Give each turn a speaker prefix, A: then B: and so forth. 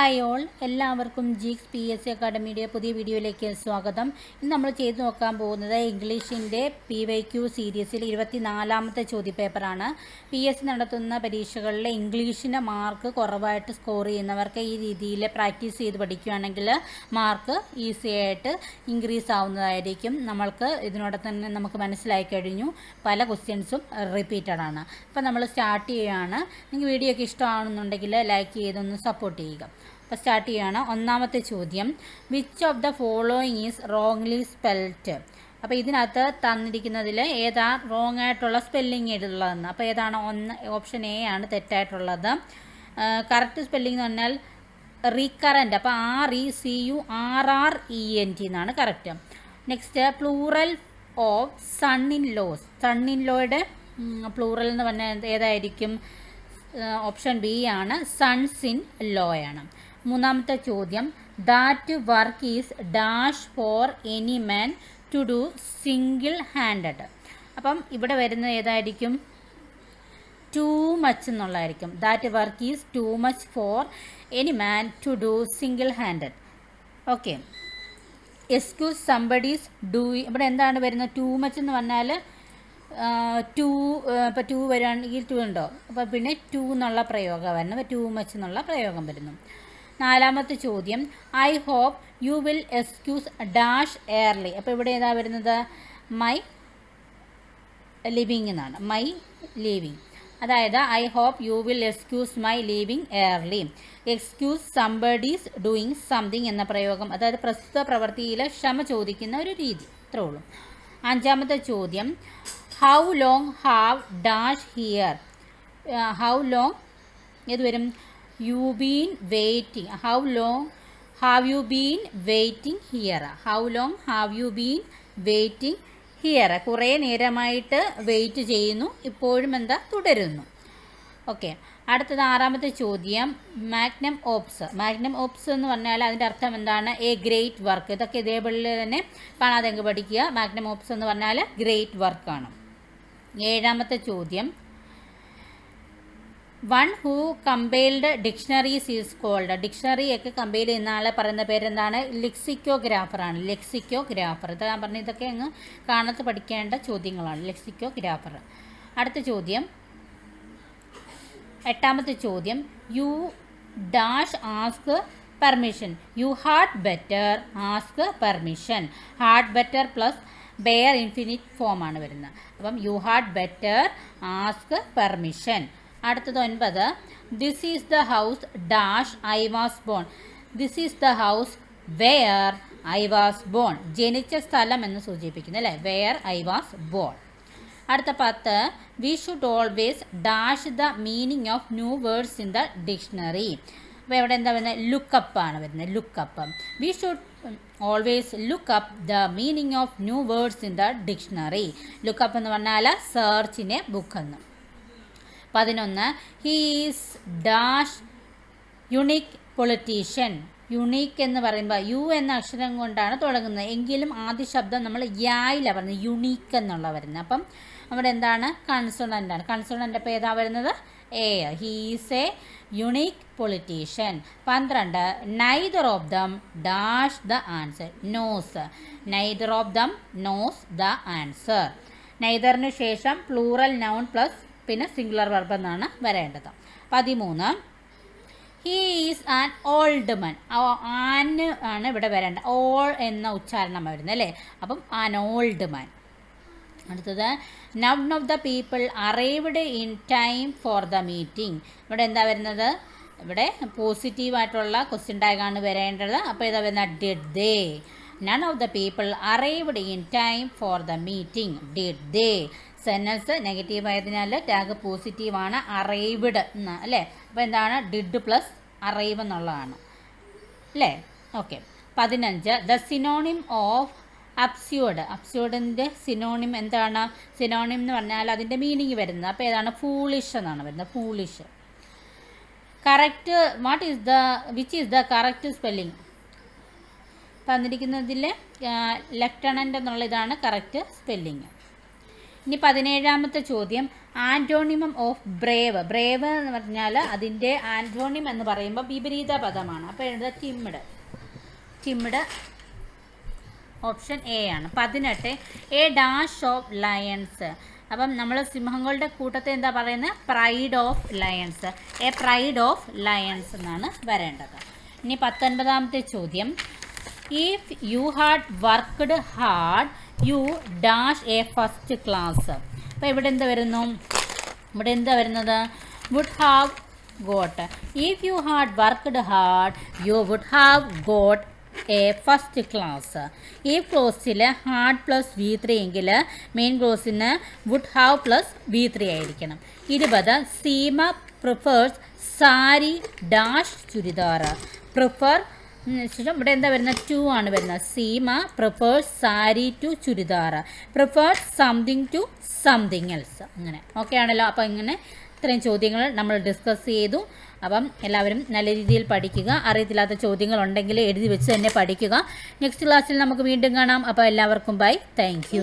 A: Hi all എല്ലാവർക്കും geeks P S C അക്കാഡമിയുടെ പുതിയ വീഡിയോയിലേക്ക് സ്വാഗതം. ഇന്ന് നമ്മൾ ചെയ്തു നോക്കാൻ പോകുന്നത് ഇംഗ്ലീഷിന്റെ പി വൈ ക്യു സീരീസിൽ ഇരുപത്തിനാലാമത്തെ ചോദ്യപേപ്പറാണ്. പി എസ് സി നടത്തുന്ന പരീക്ഷകളിൽ ഇംഗ്ലീഷിന്റെ മാർക്ക് കുറവായിട്ട് സ്കോർ ചെയ്യുന്നവർക്ക് ഈ രീതിയിൽ പ്രാക്ടീസ് ചെയ്ത് പഠിക്കുകയാണെങ്കിൽ മാർക്ക് ഈസി ആയിട്ട് ഇൻക്രീസ് ആവുന്നതായിരിക്കും. നമ്മൾക്ക് ഇതിനോടൊപ്പം തന്നെ നമുക്ക് മനസ്സിലായി കഴിഞ്ഞു. പല ക്വസ്റ്റ്യൻസും റിപ്പീറ്റഡ് ആണ്. അപ്പോൾ നമ്മൾ സ്റ്റാർട്ട് ചെയ്യുകയാണ്. നിങ്ങൾക്ക് വീഡിയോ ഒക്കെ ഇഷ്ടമാണെന്നുണ്ടെങ്കിൽ ലൈക്ക് ചെയ്തൊന്ന് സപ്പോർട്ട് ചെയ്യുക. അപ്പോൾ സ്റ്റാർട്ട് ചെയ്യുകയാണ് ഒന്നാമത്തെ ചോദ്യം which of the following is wrongly spelt അപ്പോൾ ഇതിനകത്ത് തന്നിരിക്കുന്നതിൽ ഏതാ റോങ് ആയിട്ടുള്ള സ്പെല്ലിംഗ് ഉള്ളതെന്ന് അപ്പോൾ ഏതാണ് ഒന്ന് ഓപ്ഷൻ എ ആണ് തെറ്റായിട്ടുള്ളത്. കറക്റ്റ് സ്പെല്ലിംഗ് എന്ന് പറഞ്ഞാൽ റീകറന്റ് അപ്പോൾ R E C U R R E N T എന്നാണ് correct next plural of son in laws son in ലോയുടെ plural എന്ന് പറഞ്ഞാൽ ഏതായിരിക്കും? ഓപ്ഷൻ ബി ആണ്. സൺസ് ഇൻ ലോയാണ് മൂന്നാമത്തെ ചോദ്യം. That work is dash for any man to do single handed അപ്പം ഇവിടെ വരുന്നത് ഏതായിരിക്കും? ടു മച്ച് എന്നുള്ളതായിരിക്കും. That work is too much for any man to do single handed okay excuse somebody's do ഇവിടെ എന്താണ് വരുന്നത്? ടു മച്ച് എന്ന് പറഞ്ഞാൽ ടു ഇപ്പോൾ ടു വരികയാണെങ്കിൽ ടു ഉണ്ടോ? അപ്പോൾ പിന്നെ ടു എന്നുള്ള പ്രയോഗം വരണം. ടു മച്ച് എന്നുള്ള പ്രയോഗം വരുന്നു. നാലാമത്തെ ചോദ്യം. I hope you will excuse dash early അപ്പോൾ ഇവിടെ ഏതാ വരുന്നത്? മൈ ലിവിങ് എന്നാണ്. മൈ ലീവിങ് അതായത് I hope you will excuse my leaving early excuse somebody's doing something എന്ന പ്രയോഗം. അതായത് പ്രസ്തുത പ്രവൃത്തിയിൽ ക്ഷമ ചോദിക്കുന്ന ഒരു രീതി. ഇത്രേ ഉള്ളൂ. അഞ്ചാമത്തെ ചോദ്യം. How long have dash here how long ഏത് വരും? You been waiting how long have you been waiting here how long have you been waiting here കുറേ നേരമായിട്ട് വെയിറ്റ് ചെയ്യുന്നു. ഇപ്പോഴും എന്താ? തുടരുന്നു. ഓക്കെ അടുത്തത് ആറാമത്തെ ചോദ്യം. മാഗ്നം ഓപ്സ് മാഗ്നം ഓപ്സ് എന്ന് പറഞ്ഞാൽ അതിന്റെ അർത്ഥം എന്താണ്? എ ഗ്രേറ്റ് വർക്ക് ഇതൊക്കെ ഇതേപോലെ തന്നെ കാണാതെ പഠിക്കുക. മാഗ്നം ഓപ്സ് എന്ന് പറഞ്ഞാൽ ഗ്രേറ്റ് വർക്കാണ് ഏഴാമത്തെ ചോദ്യം. One who compiled dictionaries is called dictionary ഒക്കെ കമ്പൈൽ ചെയ്യുന്ന ആളെ പറയുന്ന പേരെന്താണ്? ലെക്സിക്കോഗ്രാഫറാണ് ലെക്സിക്കോഗ്രാഫർ ഇത് ഞാൻ പറഞ്ഞ ഇതൊക്കെ അങ്ങ് കാണത്ത് പഠിക്കേണ്ട ചോദ്യങ്ങളാണ്. ലെക്സിക്കോഗ്രാഫർ അടുത്ത ചോദ്യം. എട്ടാമത്തെ ചോദ്യം. You dash ask permission you had better ask permission had better plus bare infinitive ഫോമാണ് വരുന്നത്. അപ്പം you had better ask permission അടുത്തത് ഒൻപത്. This is the house dash I was born this is the house where I was born ജനിച്ച സ്ഥലം എന്ന് സൂചിപ്പിക്കുന്നു അല്ലേ? വെയർ ഐ വാസ് ബോൺ അടുത്ത പത്ത്. We should always dash the meaning of new words in the dictionary അപ്പോൾ ഇവിടെ എന്താ വരുന്നത്? ലുക്കപ്പ് ആണ് വരുന്നത്. Look up we should always look up the meaning of new words in the dictionary look up എന്ന് പറഞ്ഞാൽ സെർച്ചിനെ ബുക്ക് എന്ന്. പതിനൊന്ന്. He's dash unique politician unique എന്ന് പറയുമ്പോൾ യു എന്ന അക്ഷരം കൊണ്ടാണ് തുടങ്ങുന്നത്. എങ്കിലും ആദ്യ ശബ്ദം നമ്മൾ യായിലാണ് പറയുന്നത്. യുണീക്ക് എന്നുള്ള വരുന്നത്. അപ്പം അവിടെ എന്താണ്? കൺസോണന്റ് ആണ്. കൺസോണന്റ് അപ്പോൾ ഏതാ വരുന്നത്? A he's a unique politician പന്ത്രണ്ട്. Neither of them dash the answer knows neither of them knows the answer നൈദറിന് ശേഷം പ്ലൂറൽ നൗൺ പ്ലസ് പിന്നെ സിംഗുലർ വെർബ് എന്നാണ് വരേണ്ടത്. പതിമൂന്ന്. ഹീ ഈസ് ആൻ ഓൾഡ് മൻ ആന് ആണ് ഇവിടെ വരേണ്ടത്. ഓൾ എന്ന ഉച്ചാരണം വരുന്നത് അല്ലേ? അപ്പം ആൻ ഓൾഡ് മൻ അടുത്തത്. None of the people arrived in time for the meeting ഇവിടെ എന്താ വരുന്നത്? ഇവിടെ പോസിറ്റീവായിട്ടുള്ള ക്വസ്റ്റ്യൻ ടാഗാണ് വരേണ്ടത്. അപ്പോൾ ഇതാ വരുന്നത് did they none of the people arrived in time for the meeting did they sentence negative ആയതിനാൽ ടാഗ് പോസിറ്റീവാണ് അറൈവ്ഡ് എന്ന് അല്ലേ? അപ്പോൾ എന്താണ്? ഡിഡ് പ്ലസ് അറൈവ് എന്നുള്ളതാണ്. അല്ലേ? ഓക്കെ പതിനഞ്ച്. ദ സിനോണിം ഓഫ് അപ്സ്യൂഡ് അപ്സ്യൂഡിന്റെ സിനോണിം എന്താണ്? സിനോണിം എന്ന് പറഞ്ഞാൽ അതിന്റെ മീനിങ് വരുന്നത്. അപ്പോൾ ഏതാണ്? ഫൂളിഷ് എന്നാണ് വരുന്നത്. Foolish correct what is the which is the correct spelling തന്നിരിക്കുന്നതിൽ lieutenant എന്നുള്ള ഇതാണ് കറക്റ്റ് സ്പെല്ലിങ് ഇനി പതിനേഴാമത്തെ ചോദ്യം. ആന്റോണിമം ഓഫ് ബ്രേവ്. ബ്രേവ് എന്ന് പറഞ്ഞാൽ അതിന്റെ ആന്റോണിം എന്ന് പറയുമ്പോൾ വിപരീത പദമാണ്. അപ്പോൾ എഴുതുക ടിമ്മിഡ് ടിമ്മിഡ് ഓപ്ഷൻ എ ആണ്. പതിനെട്ട്. A dash of lions. അപ്പം നമ്മൾ സിംഹങ്ങളുടെ കൂട്ടത്തെ എന്താ പറയുന്നത്? Pride of lions. A pride of lions എന്നാണ് വരേണ്ടത്. ഇനി പത്തൊൻപതാമത്തെ ചോദ്യം. If you had worked hard you dash a first class. അപ്പോൾ ഇവിടെ എന്താ വരുന്നു? ഇവിടെ എന്താ വരുന്നത്? Would have got if you had worked hard you would have got a first class ഈ ക്ലോസിൽ ഹാർഡ് പ്ലസ് വി ത്രീ എങ്കിൽ main ക്ലോസിന് would have plus V three ആയിരിക്കണം. ഇരുപത് Seema prefers sari dash churidar. Prefer ശേഷം ഇവിടെ എന്താ വരുന്നത്? To ആണ് വരുന്നത്. Seema prefers sari to churidar. Prefers something to something else അങ്ങനെ. ഓക്കെ ആണല്ലോ. അപ്പോൾ ഇങ്ങനെ ഇത്രയും ചോദ്യങ്ങൾ നമ്മൾ ഡിസ്കസ് ചെയ്തു. അപ്പം എല്ലാവരും നല്ല രീതിയിൽ പഠിക്കുക. അറിയത്തില്ലാത്ത ചോദ്യങ്ങൾ ഉണ്ടെങ്കിൽ എഴുതി വെച്ച് തന്നെ പഠിക്കുക. നെക്സ്റ്റ് ക്ലാസ്സിൽ നമുക്ക് വീണ്ടും കാണാം. അപ്പോൾ എല്ലാവർക്കും ബൈ താങ്ക് യു